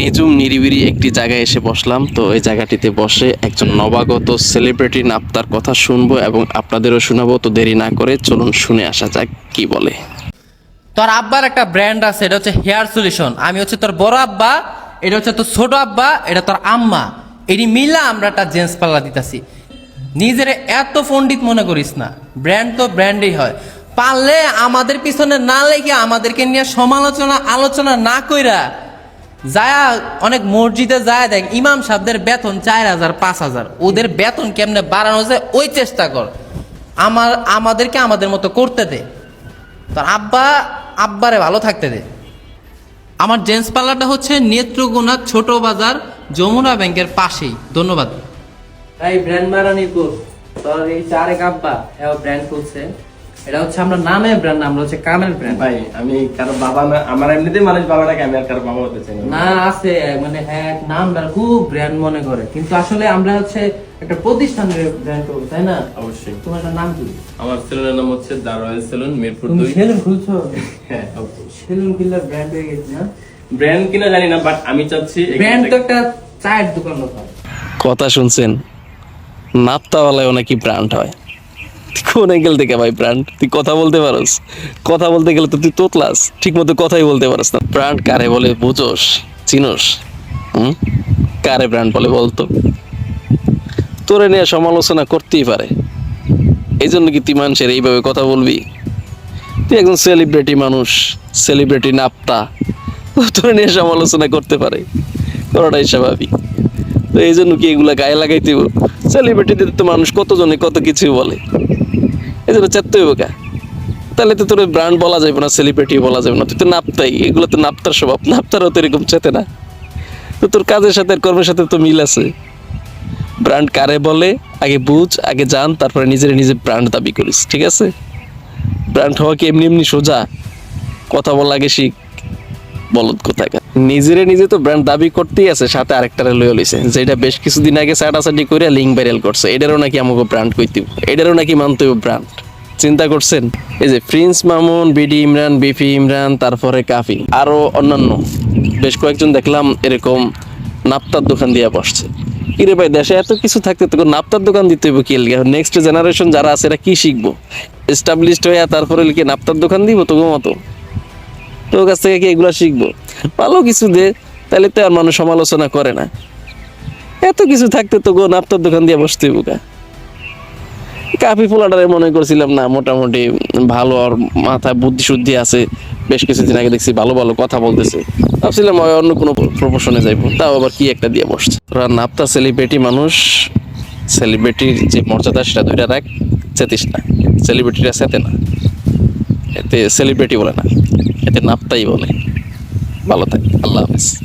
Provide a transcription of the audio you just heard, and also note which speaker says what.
Speaker 1: নিজুম নিরিবিরি একটি জায়গায় এসে বসলাম। তো এই জায়গাটিতে বসে একজন নবাগত সেলিব্রিটি নাপ্তার কথা শুনব এবং আপনাদেরও শোনাবো। তো দেরি না করে চলুন শুনে আসা যাক কি বলে।
Speaker 2: তোর আব্বার একটা ব্র্যান্ড আছে, এটা হচ্ছে হেয়ার সলিউশন আমি হচ্ছে তোর বড় আব্বা, এটা হচ্ছে তোর ছোট আব্বা, এটা তোর আম্মা। এটি মিলা আমরা একটা জেন্টস পাল্লা দিতেছি। নিজের এত পণ্ডিত মনে করিস না। ব্র্যান্ড তো ব্র্যান্ডই হয়। পারলে আমাদের পিছনে না লেগে আমাদেরকে নিয়ে সমালোচনা, আলোচনা না কইরা যায়া অনেক মসজিদে যায় দেখ, ইমাম সাহেবদের বেতন চার হাজার, পাঁচ হাজার। ওদের বেতন কেমনে বাড়ানো যায়, ওই চেষ্টা কর। আমার, আমাদেরকে আমাদের মতো করতে দে। তোর আব্বা, আব্বারে ভালো থাকতে দে। আমার জেন্টস পার্লারটা হচ্ছে নেত্রকোনা ছোট বাজার, যমুনা ব্যাংকের পাশেই। ধন্যবাদ। এই ব্র্যান্ড বানানি কোর্স তোর এই চারেক আব্বা ব্র্যান্ড খুলছে। এটা হচ্ছে আমরা নামে ব্র্যান্ড আমরা হচ্ছে কামের ব্র্যান্ড
Speaker 3: ভাই আমি কারও বাবা না আমার এমনিতেই মানুষ বাবাটাকে আমি আর কারও বাবা হতে চাই না।
Speaker 2: না আছে মানে হ্যাঁ নামটা খুব ব্র্যান্ড মনে করে। কিন্তু আসলে আমরা হচ্ছে একটা প্রতিষ্ঠানের ব্র্যান্ড করব তাই না?
Speaker 3: অবশ্যই।
Speaker 2: তোমার নাম কি?
Speaker 3: আমার সেলুনের নাম হচ্ছে দা রয়্যাল সেলুন মিরপুর দুই।
Speaker 2: সেলুন খুলছো?
Speaker 3: হ্যাঁ
Speaker 2: সেলুন কিলার ব্র্যান্ড হয়ে গেছে না?
Speaker 3: ব্র্যান্ড কিনা জানি না বাট আমি চাচ্ছি
Speaker 2: ব্র্যান্ড তো একটা চায়ের দোকান
Speaker 1: কথা শুনছেন নাপ্তাওয়ালায় নাকি ব্র্যান্ড হয়। কোন অ্যাঙ্গেল থেকে ভাই, প্রাণ? তুই কথা বলতে পারস? কথা বলতে গেলে তো তুই তোতলাস। ঠিক মতো কথাই বলতে পারস না। প্রাণ কারে বলে বুঝোস? চিনোস? হুম? কারে ব্র্যান্ড বলে বলতো? তোরে নিয়ে সমালোচনা করতেই পারে। এই জন্য কি তুই মানুষের এইভাবে কথা বলবি? তুই একজন সেলিব্রিটি মানুষ সেলিব্রিটি নাপ্তা। তোরে নিয়ে সমালোচনা করতে পারে। করাটাই স্বাভাবিক। তো এই জন্য কি এগুলা গায়ে লাগাইতে সেলিব্রিটিদের তো মানুষ কতজনে কত কিছু বলে। এই জন্য চারতে হইব তাহলে তো তোর ব্র্যান্ড বলা যাবে না সেলিব্রিটি বলা যাবে না, তুই তো নাপতাই, এগুলো তো নাপতার স্বভাব, নাপতারও তো এরকম চেতে না। তো তোর কাজের সাথে কর্মের সাথে তো মিল আছে। ব্র্যান্ড কারে বলে, আগে বুঝ, আগে জান, তারপরে নিজের নিজে ব্র্যান্ড দাবি করিস, ঠিক আছে? ব্র্যান্ড হওয়া কি এমনি এমনি সোজা? কথা বলা আগে শিখ, বলদ কোথায়? নিজেরে নিজে তো ব্র্যান্ড দাবি করতেই আছে, সাথে আরেকটারে লয়ে লইছে। যেটা বেশ কিছুদিন আগে সাটাসাটি করে লিঙ্ক ভাইরাল করছে। এটারও নাকি আমাকে ব্র্যান্ড কইতে এটারও নাকি মানতে ব্র্যান্ড চিন্তা করছেন? এই যে prince Mamun BD Imran BP Imran তারপরে কাফি আরও অন্যান্য। বেশ কয়েকজন দেখলাম এরকম নাপ্তার দোকান দিয়ে বসছে। কিরে ভাই, দেশে এত কিছু থাকতে তো নাপ্তার দোকান দিতে হইব কি নেক্সট জেনারেশন যারা আছে এরা কি শিখব? এস্টাবলিশড হয়ে তারপরে কি নাপ্তার দোকান দিব তো মতো। তোর কাছ থেকে কি এগুলো শিখব? ভালো কিছু দে, তাহলে তো আর মানুষ সমালোচনা করে না। এত কিছু থাকতে তো গো, নাপ্তার দোকান দিয়ে বসতে বোকা কাফি ফোলাটারে মনে করছিলাম, না, মোটামুটি ভালো আর মাথায় বুদ্ধি শুদ্ধি আছে। বেশ কিছুদিন আগে দেখছি ভালো ভালো কথা বলতেছে। ভাবছিলাম অন্য কোনো প্রফেশনে যাইবো। তাও আবার কি একটা দিয়ে বসছে। তোরা নাপ্তা সেলিব্রিটি মানুষ সেলিব্রিটির যে মর্যাদা, সেটা দুইটা রাখ, চেতিস না। সেলিব্রিটিরা সেতে না। এতে সেলিব্রিটি বলে না। এতে নাপ্তাই বলে। ভালো থাকে আল্লাহ হাফেজ।